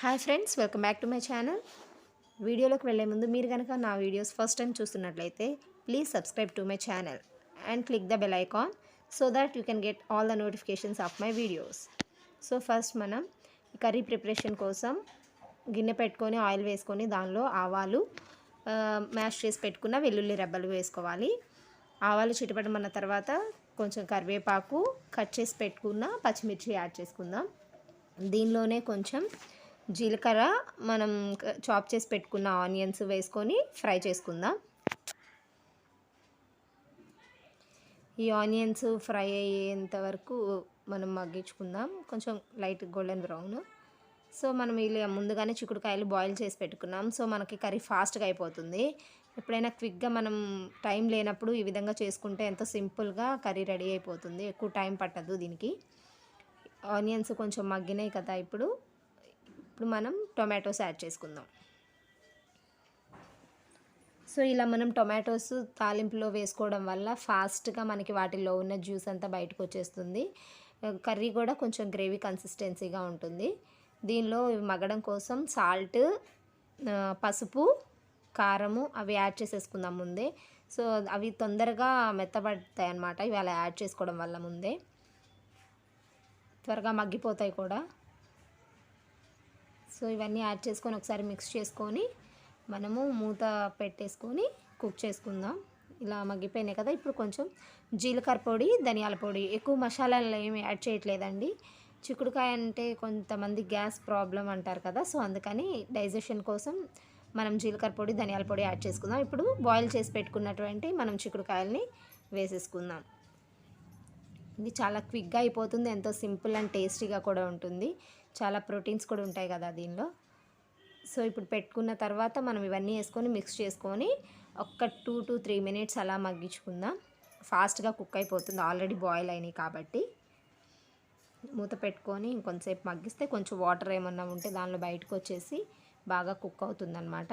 Hi friends welcome back to my channel. వీడియోలోకి వెళ్ళే ముందు మీరు కనుక నా వీడియోస్ ఫస్ట్ టైం చూస్తున్నట్లయితే please subscribe to my channel and click the bell icon so that you can get all the notifications of my videos so first మనం curry preparation కోసం గిన్నె పెట్టుకొని ఆయిల్ వేసుకొని దానిలో ఆవాలు మ్యాష్ చేసి పెట్టుకున్న వెల్లుల్లి రెబ్బలు వేసుకోవాలి. ఆవాలు చిటపడమన్న తర్వాత కొంచెం కరివేపాకు కట్ చేసి పెట్టుకున్న పచ్చిమిర్చి యాడ్ చేసుకుందాం. దీనిలోనే కొంచెం జీలకర్ర మనం చాప్ చేసి పెట్టుకున్న ఆనియన్స్ వేసుకొని ఫ్రై చేసుకుందాం. ఈ ఆనియన్స్ ఫ్రై అయ్యేంత వరకు మనం మగ్గించుకుందాం. కొంచెం లైట్ గోల్డెన్ బ్రౌన్. సో మనం ఇలా ముందుగానే చిక్కుడుకాయలు బాయిల్ చేసి పెట్టుకున్నాం. సో మనకి కర్రీ ఫాస్ట్గా అయిపోతుంది. ఎప్పుడైనా క్విక్గా మనం టైం లేనప్పుడు ఈ విధంగా చేసుకుంటే ఎంతో సింపుల్గా కర్రీ రెడీ అయిపోతుంది. ఎక్కువ టైం పట్టదు దీనికి. ఆనియన్స్ కొంచెం మగ్గినాయి కదా ఇప్పుడు. ఇప్పుడు మనం టొమాటోస్ యాడ్ చేసుకుందాం. సో ఇలా మనం టొమాటోస్ తాలింపులో వేసుకోవడం వల్ల ఫాస్ట్గా మనకి వాటిల్లో ఉన్న జ్యూస్ అంతా బయటకు వచ్చేస్తుంది. కర్రీ కూడా కొంచెం గ్రేవీ కన్సిస్టెన్సీగా ఉంటుంది. దీనిలో మగ్గడం కోసం సాల్ట్ పసుపు కారము అవి యాడ్ చేసేసుకుందాం ముందే. సో అవి తొందరగా మెత్తబడతాయి అన్నమాట ఇవి అలా యాడ్ చేసుకోవడం వల్ల ముందే. త్వరగా మగ్గిపోతాయి కూడా. సో ఇవన్నీ యాడ్ చేసుకొని ఒకసారి మిక్స్ చేసుకొని మనము మూత పెట్టేసుకొని కుక్ చేసుకుందాం. ఇలా మగ్గిపోయినాయి కదా ఇప్పుడు కొంచెం జీలకర్ర పొడి ధనియాల పొడి. ఎక్కువ మసాలాలు ఏమి యాడ్ చేయట్లేదండి. చిక్కుడుకాయ అంటే కొంతమంది గ్యాస్ ప్రాబ్లం అంటారు కదా సో అందుకని డైజెషన్ కోసం మనం జీలకర్ర పొడి ధనియాల పొడి యాడ్ చేసుకుందాం. ఇప్పుడు బాయిల్ చేసి పెట్టుకున్నటువంటి మనం చిక్కుడుకాయల్ని వేసేసుకుందాం. ఇది చాలా క్విక్గా అయిపోతుంది. ఎంతో సింపుల్ అండ్ టేస్టీగా కూడా ఉంటుంది. చాలా ప్రోటీన్స్ కూడా ఉంటాయి కదా దీనిలో. సో ఇప్పుడు పెట్టుకున్న తర్వాత మనం ఇవన్నీ వేసుకొని మిక్స్ చేసుకొని ఒక్క టూ టు త్రీ మినిట్స్ అలా మగ్గించుకుందాం. ఫాస్ట్గా కుక్ అయిపోతుంది. ఆల్రెడీ బాయిల్ అయినాయి కాబట్టి. మూత పెట్టుకొని ఇంకొంతసేపు మగ్గిస్తే కొంచెం వాటర్ ఏమన్నా ఉంటే దానిలో బయటకు వచ్చేసి బాగా కుక్ అవుతుందన్నమాట.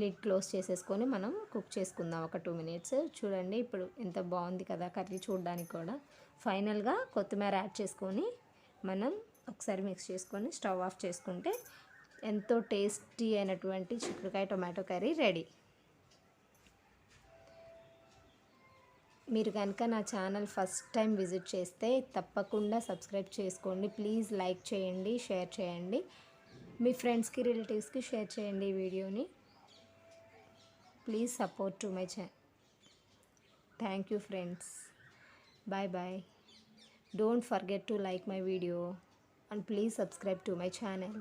లిడ్ క్లోజ్ చేసేసుకొని మనం కుక్ చేసుకుందాం ఒక టూ మినిట్స్. చూడండి ఇప్పుడు ఎంత బాగుంది కదా కర్రీ చూడడానికి కూడా. ఫైనల్గా కొత్తిమీర యాడ్ చేసుకొని మనం ఒకసారి మిక్స్ చేసుకొని స్టవ్ ఆఫ్ చేసుకుంటే ఎంతో టేస్టీ అయినటువంటి చిక్కుడుకాయ టొమాటో కర్రీ రెడీ. మీరు కనుక నా ఛానల్ ఫస్ట్ టైం విజిట్ చేస్తే తప్పకుండా సబ్స్క్రైబ్ చేసుకోండి. ప్లీజ్ లైక్ చేయండి షేర్ చేయండి. మీ ఫ్రెండ్స్కి రిలేటివ్స్కి షేర్ చేయండి ఈ వీడియోని. Please support to my channel. Thank you friends. Bye bye. Don't forget to like my video and please subscribe to my channel.